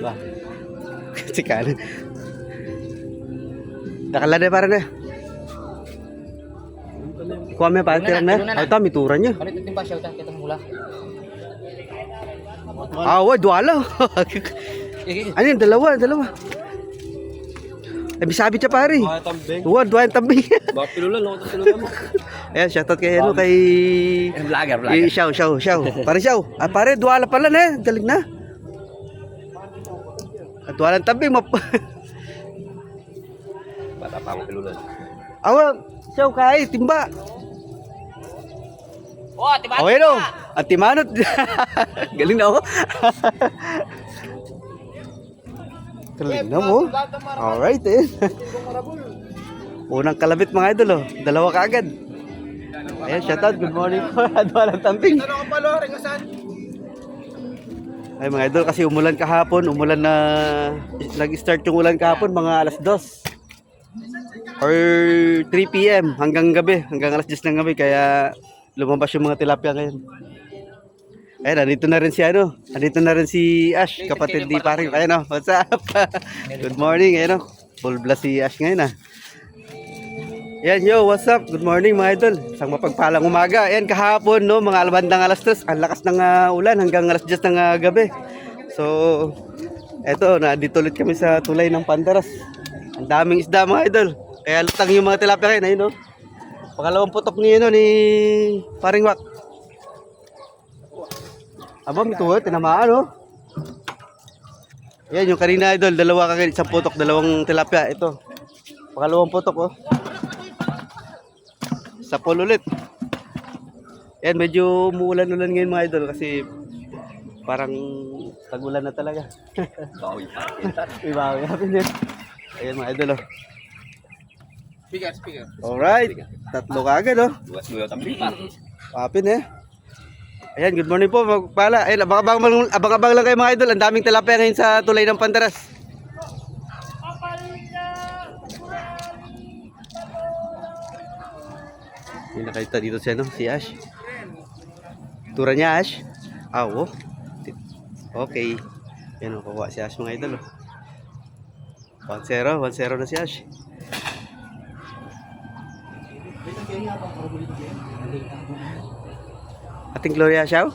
Ba. si kanan. Nakala na para na. Kuha mo pa tirang na. Ay, ta mitura niya. Palit itim pa siya utan kita mula. Ah, wa duala. Igi. ano yung dalawa, dalawa. Ay, bisabit siya pare. Mga tambing. Wa, duwa yung tabi. Baka pilulan, ako pilulan mo. Ayan, shoutout kay ano, kay... Vlogger, Eh, Shaw, Shaw, Shaw. Pare Shaw. Ah, pare, duwala pala na. Galing na. At duwalang tabi, map... Bata pa ako pilulan. Awa, Shaw, kay, timba. Oh, tiba. Okay no. At timanot. Galing na ako. Galing na mo. Alright eh. Unang kalabit mga idol oh. Dalawa kaagad. Ayan, shoutout. Good morning po. Adwalang tamping. Ay mga idol kasi umulan kahapon. Umulan na nag-start yung ulan kahapon mga alas 2 or 3 p.m. hanggang gabi. Hanggang alas 10 ng gabi. Kaya lumabas yung mga tilapia ngayon. Ayun, nandito na rin si ano. Nandito na rin si Ash, kapatid ni paring. Ayun oh, what's up? Good morning, ayun oh. Full blast si Ash ngayon ah. Yan yo, what's up? Good morning mga idol. Isang mapagpalang umaga. Yan kahapon no, mga albandang alas 3. Ang lakas ng ah, ulan hanggang alas 10 ng ah, gabi. So, eto, nandito ulit kami sa tulay ng Pandaras. Ang daming isda mga idol. Kaya lutang yung mga tilapia ngayon, ayun no. Pangalawang putok ni ano ni Paring Wak. Aba, may tuwa, tinamaan, no? Yan, yung kanina, idol, dalawa kagad, isang putok, dalawang tilapia, ito. Pangalawang putok, oh. Sa pool ulit. Yan, medyo umuulan-ulan ngayon, mga idol, kasi parang tagulan na talaga. Bawi pa. May bawi natin din. Ayan, mga idol, oh. Speaker, speaker. Alright, tatlo kagad, oh. Duwas mo yung tambing pa. Papin eh. Ayan, good morning po. Magpala. Ayan, abang-abang, lang- abang-abang lang kayo mga idol. Ang daming tilapia ngayon sa tulay ng Pandaras. May nakita dito si ano, si Ash. Tura niya Ash. Ah, oo. Okay. Yan o, kukuha si Ash mga idol. oh. 1-0, 1-0 na si Ash. Ating Gloria siya?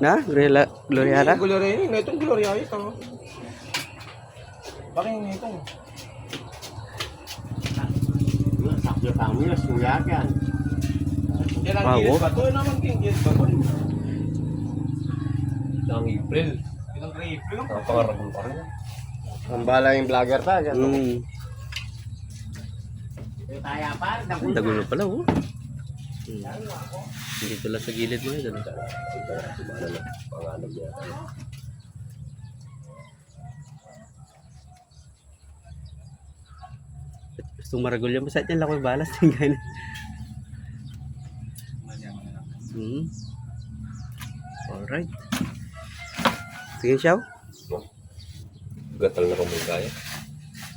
Na? Gloria, Gloria na? Gloria yun. Itong Gloria ito. Bakit yung itong? Sakyo kami na suyagan. Yan ang Ah, gilid oh. ba? Ito naman king gilid ba? Ang April. Ilang April? Napakaragong pa rin. Ang bala yung vlogger ta. Mm. Kaya pa, Ang Dagulo pala, oh. Hmm. Dito lang sa gilid mo yun. Pangalan niya. Gusto maragol yan. Basta yan lang ko balas. Tingnan. Hmm. Alright. Sige, Shaw. Gatal na kung kaya.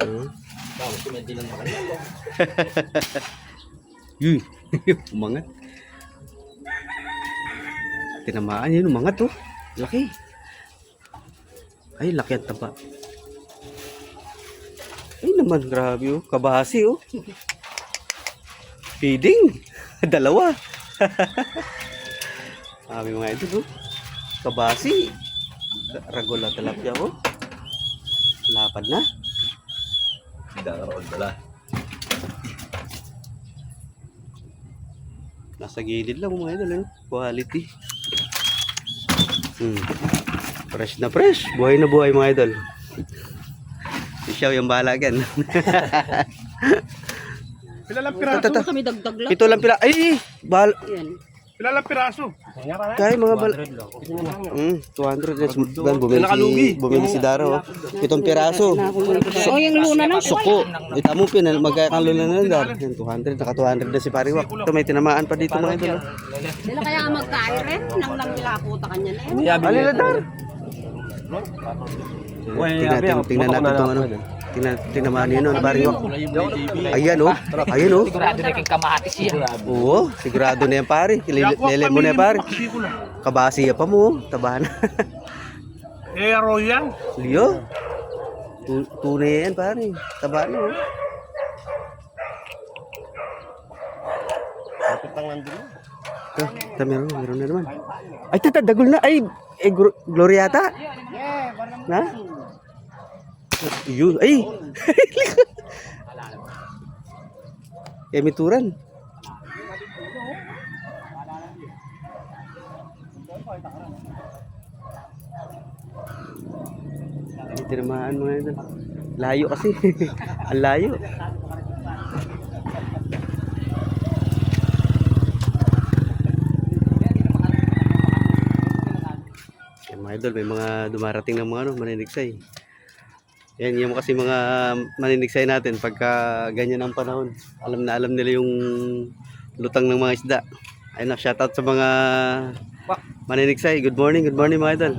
Hmm. Tama, sumenti lang makanya. Yuy. Umangat. Tinamaan yun. Umangat, oh. Laki. Ay, laki ang taba. Ay naman, grabe oh. Kabahasi oh. Feeding. Dalawa. Sabi mga ito oh. Kabahasi. Ragola talapya oh. Lapad na. Daraon pala. Nasa gilid lang mga idol. Ano? Quality. Hmm. Fresh na fresh. Buhay na buhay mga idol. Si Xiao yung bahala gan. Pila lang Ito, piraso? ito. Kami dagdag lang. Ito lang pila. Ay! Bahal. Yan. Pila lang piraso? Kaya mga bal... Hmm, 200. Yes, gan, bumili si, bumili si Daro. oh. Itong piraso. O yung luna na. Suko. Ito mo pin. Magkakalo na na dar. Yan, 200. Naka 200 na si Pariwak. Ito may tinamaan pa dito mga idol. oh. Sila kaya ang magka-iron nang nang nilaputa kanya na yan. Alin na dar? Tingnan, tingnan, tingnan natin itong ano. Tingnan, tinamaan yun. Ano, Pariwak. Ayan oh. Ayan oh. Sigurado na king kamatis siya. Oo, sigurado na yan pare. Lele mo na yan pare. Kabasi pa mo, tabahan. Eh, Royal. Leo? Tu- Tunay yan, pare. Taba no. Kapit lang nandun. Ito, ito meron, meron na naman. Ay, tata, dagol na. Ay, eh, Gloriata. Na? Yun, ay. Emituran. Tinamaan mga ito. Layo kasi. Ang layo. Mga idol, may mga dumarating ng mga ano, maninigsay. Yan, yung kasi mga maninigsay natin pagka ganyan ang panahon. Alam na alam nila yung lutang ng mga isda. Ayun na, shoutout sa mga maninigsay. Good morning, good morning mga idol.